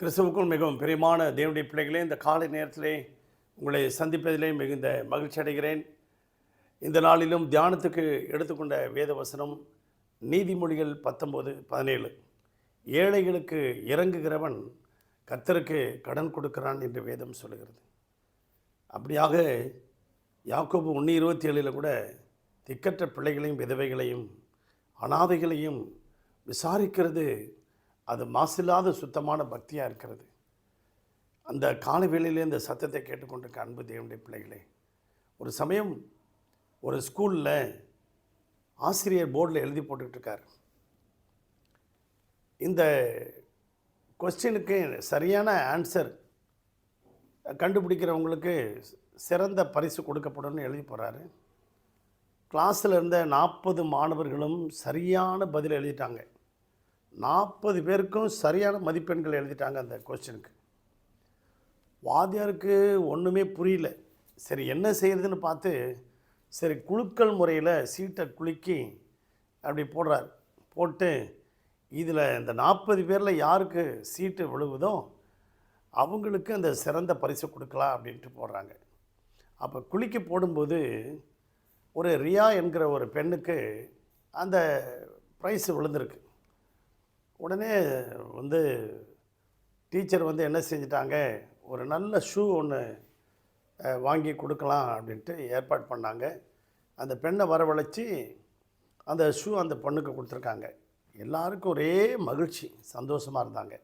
கிறிஸ்துவுக்குள் மிகவும் பிரியமான தேவனுடைய பிள்ளைகளே இந்த காலை நேரத்திலே உங்களை சந்திப்பதிலே மிகுந்த மகிழ்ச்சி அடைகிறேன். இந்த நாளிலும் தியானத்துக்கு எடுத்துக்கொண்ட வேத வசனம் நீதிமொழிகள் பத்தொம்போது பதினேழு. ஏழைகளுக்கு இறங்குகிறவன் கத்தருக்கு கடன் கொடுக்கிறான் என்று வேதம் சொல்லுகிறது. அப்படியாக யாக்கோபு ஒன்று இருபத்தி ஏழில் கூட திக்கற்ற பிள்ளைகளையும் விதவைகளையும் அனாதைகளையும் விசாரிக்கிறது அது மாசில்லாத சுத்தமான பக்தியாக இருக்கிறது. அந்த காலை வேளையிலே இந்த சத்தத்தை கேட்டுக்கொண்டிருக்க அன்பு தேவனுடைய பிள்ளைகளே ஒரு சமயம் ஒரு ஸ்கூலில் ஆசிரியர் போர்டில் எழுதி போட்டுக்கிட்டு இந்த கொஸ்டினுக்கு சரியான ஆன்சர் கண்டுபிடிக்கிறவங்களுக்கு சிறந்த பரிசு கொடுக்கப்படும்னு எழுதி போகிறாரு கிளாஸில் இருந்த நாற்பது மாணவர்களும் சரியான பதில் எழுதிட்டாங்க. நாற்பது பேருக்கும் சரியான மதிப்பெண்கள் எழுதிட்டாங்க அந்த கொஸ்டினுக்கு. வாத்தியாருக்கு ஒன்றுமே புரியல. சரி என்ன செய்கிறதுன்னு பார்த்து சரி குழுக்கள் முறையில் சீட்டை குலுக்கி அப்படி போடுறார். போட்டு இதில் இந்த நாற்பது பேரில் யாருக்கு சீட்டு விழுகுதோ அவங்களுக்கு அந்த சிறந்த பரிசு கொடுக்கலாம் அப்படின்ட்டு போடுறாங்க. அப்போ குளிக்க போடும்போது ஒரு ரியா என்கிற ஒரு பெண்ணுக்கு அந்த ப்ரைஸ் விழுந்திருக்கு. உடனே வந்து டீச்சர் வந்து என்ன செஞ்சிட்டாங்க? ஒரு நல்ல ஷூ ஒன்று வாங்கி கொடுக்கலாம் அப்படின்ட்டு ஏற்பாடு பண்ணாங்க. அந்த பெண்ணை வரவழைச்சி அந்த ஷூ அந்த பொண்ணுக்கு கொடுத்துருக்காங்க. எல்லாருக்கும் ஒரே மகிழ்ச்சி சந்தோஷமாக இருந்தாங்க.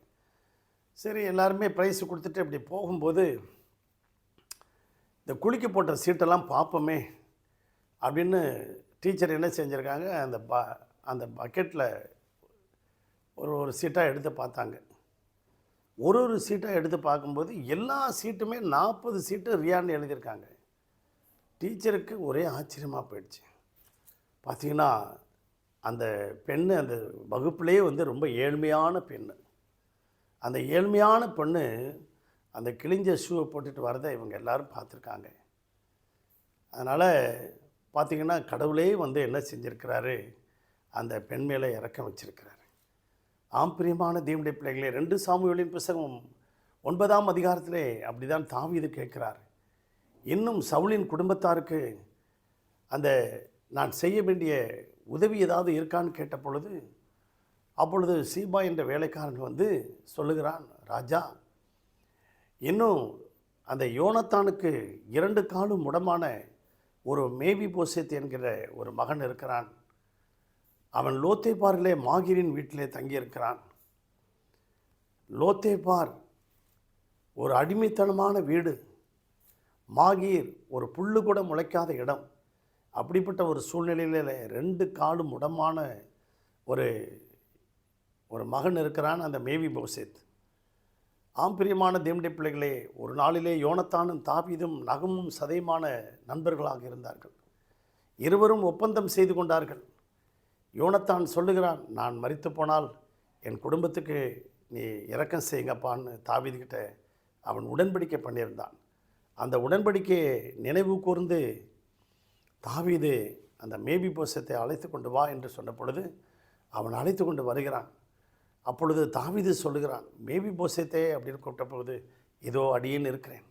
சரி எல்லாருமே ப்ரைஸ் கொடுத்துட்டு இப்படி போகும்போது இந்த குளிக்க போட்ட சீட்டெல்லாம் பார்ப்போமே அப்படின்னு டீச்சர் என்ன செஞ்சுருக்காங்க? அந்த ப அந்த பக்கெட்டில் ஒரு ஒரு சீட்டாக எடுத்து பார்த்தாங்க. ஒரு ஒரு சீட்டாக எடுத்து பார்க்கும்போது எல்லா சீட்டுமே நாற்பது சீட்டு ரியான்னு எழுதியிருக்காங்க. டீச்சருக்கு ஒரே ஆச்சரியமாக போயிடுச்சு. பார்த்தீங்கன்னா அந்த பெண்ணு அந்த வகுப்புலேயே வந்து ரொம்ப ஏழ்மையான பெண்ணு. அந்த ஏழ்மையான பெண்ணு அந்த கிழிஞ்ச ஷூவை போட்டுட்டு வரதை இவங்க எல்லோரும் பார்த்துருக்காங்க. அதனால் பார்த்திங்கன்னா கடவுளே வந்து என்ன செஞ்சுருக்கிறாரு? அந்த பெண் மேலே இறக்கம் வச்சுருக்கிறாரு. ஆம் பிரியமான தேவனுடைய பிள்ளைகளே ரெண்டு சாமுவேலின் புஸ்தகம் ஒன்பதாம் அதிகாரத்திலே அப்படிதான் தாவீது கேட்கிறார். இன்னும் சவுளின் குடும்பத்தாருக்கு அந்த நான் செய்ய வேண்டிய உதவி ஏதாவது இருக்கான்னு கேட்ட பொழுது அப்பொழுது சீபா என்ற வேலைக்காரன் வந்து சொல்லுகிறான் ராஜா இன்னும் அந்த யோனத்தானுக்கு இரண்டு காலும் முடமான ஒரு மேவி போசேத் என்கிற ஒரு மகன் இருக்கிறான். அவன் லோத்தேபாரிலே மாகிரின் வீட்டிலே தங்கியிருக்கிறான். லோத்தேபார் ஒரு அடிமைத்தனமான வீடு. மாகீர் ஒரு புல்லு கூட முளைக்காத இடம். அப்படிப்பட்ட ஒரு சூழ்நிலையில் ரெண்டு காலும் முடமான ஒரு ஒரு மகன் இருக்கிறான் அந்த மேவி போசேத் ஆம்பிரியமான பிரியமான பிள்ளைகளே ஒரு நாளிலே யோனத்தானும் தாபீதும் நகமும் சதைமான நண்பர்களாக இருந்தார்கள். இருவரும் ஒப்பந்தம் செய்து கொண்டார்கள். யோனத்தான் சொல்லுகிறான் நான் மறித்து போனால் என் குடும்பத்துக்கு நீ இறக்கம் செய்யுங்கப்பான்னு தாவிதுகிட்ட அவன் உடன்படிக்கை பண்ணியிருந்தான். அந்த உடன்படிக்கையை நினைவு கூர்ந்து தாவீது அந்த மேபி போசத்தை அழைத்து கொண்டு வா என்று சொன்ன பொழுது அவன் அழைத்து கொண்டு வருகிறான். அப்பொழுது தாவீது சொல்லுகிறான் மேபி போசத்தே அப்படின்னு கூப்பிட்ட பொழுது இதோ அடியேன் இருக்கிறேன்.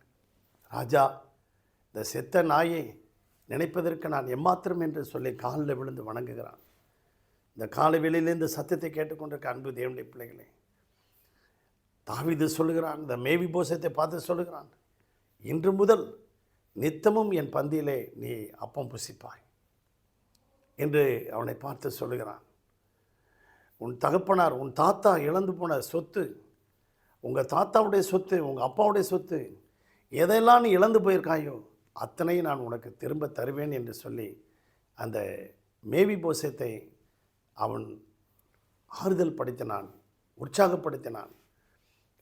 ராஜா இந்த செத்த நாயை நினைப்பதற்கு நான் எம்மாத்திரம் என்று சொல்லி காலில் விழுந்து வணங்குகிறான். இந்த காலை வேளையில் இந்த சத்தியத்தை கேட்டுக்கொண்டிருக்க அன்பு தேவனுடைய பிள்ளைகளே தாவிது சொல்லுகிறான் இந்த மேவி போசத்தை பார்த்து சொல்லுகிறான் இன்று முதல் நித்தமும் என் பந்தியிலே நீ அப்பம் புசிப்பாய் என்று அவனை பார்த்து சொல்லுகிறான். உன் தகப்பனார் உன் தாத்தா இழந்து போன சொத்து உங்கள் தாத்தாவுடைய சொத்து உங்கள் அப்பாவுடைய சொத்து எதையெல்லாம் நீ இழந்து போயிருக்காயோ அத்தனையும் நான் உனக்கு திரும்ப தருவேன் என்று சொல்லி அந்த மேவி போசத்தை அவன் ஆறுதல் படுத்தினான் உற்சாகப்படுத்தினான்.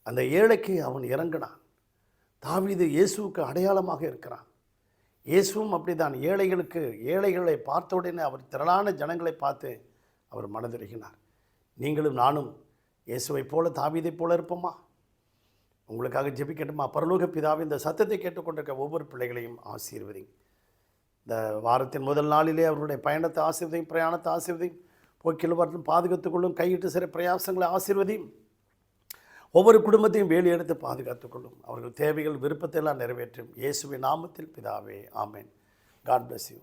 அந்த ஏழைக்கு அவன் இறங்கினான். தாவீது இயேசுவுக்கு அடையாளமாக இருக்கிறான். இயேசுவும் அப்படிதான் ஏழைகளுக்கு ஏழைகளை பார்த்த உடனே அவர் திரளான ஜனங்களை பார்த்து அவர் மனதிருகினார். நீங்களும் நானும் இயேசுவைப் போல தாவீதைப் போல இருப்போமா? உங்களுக்காக ஜெபிக்கட்டுமா? பரலோக பிதாவை இந்த சத்தத்தை கேட்டுக்கொண்டிருக்க ஒவ்வொரு பிள்ளைகளையும் ஆசீர்வதிங்க இந்த வாரத்தின் முதல் நாளிலே அவர்களுடைய பயணத்தை ஆசீர்வதையும் பிரயாணத்தை ஆசீர்வதையும் போக்கில் வரலும் பாதுகாத்துக்கொள்ளும் கையிட்டு சில பிரயாசங்களை ஆசிர்வதையும். ஒவ்வொரு குடும்பத்தையும் வேலி எடுத்து பாதுகாத்துக்கொள்ளும். அவர்கள் தேவைகள் விருப்பத்தை எல்லாம் நிறைவேற்றும். இயேசுவின் நாமத்தில் பிதாவே ஆமேன். God bless you